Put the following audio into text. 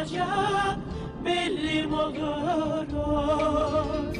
olacak bellim olur.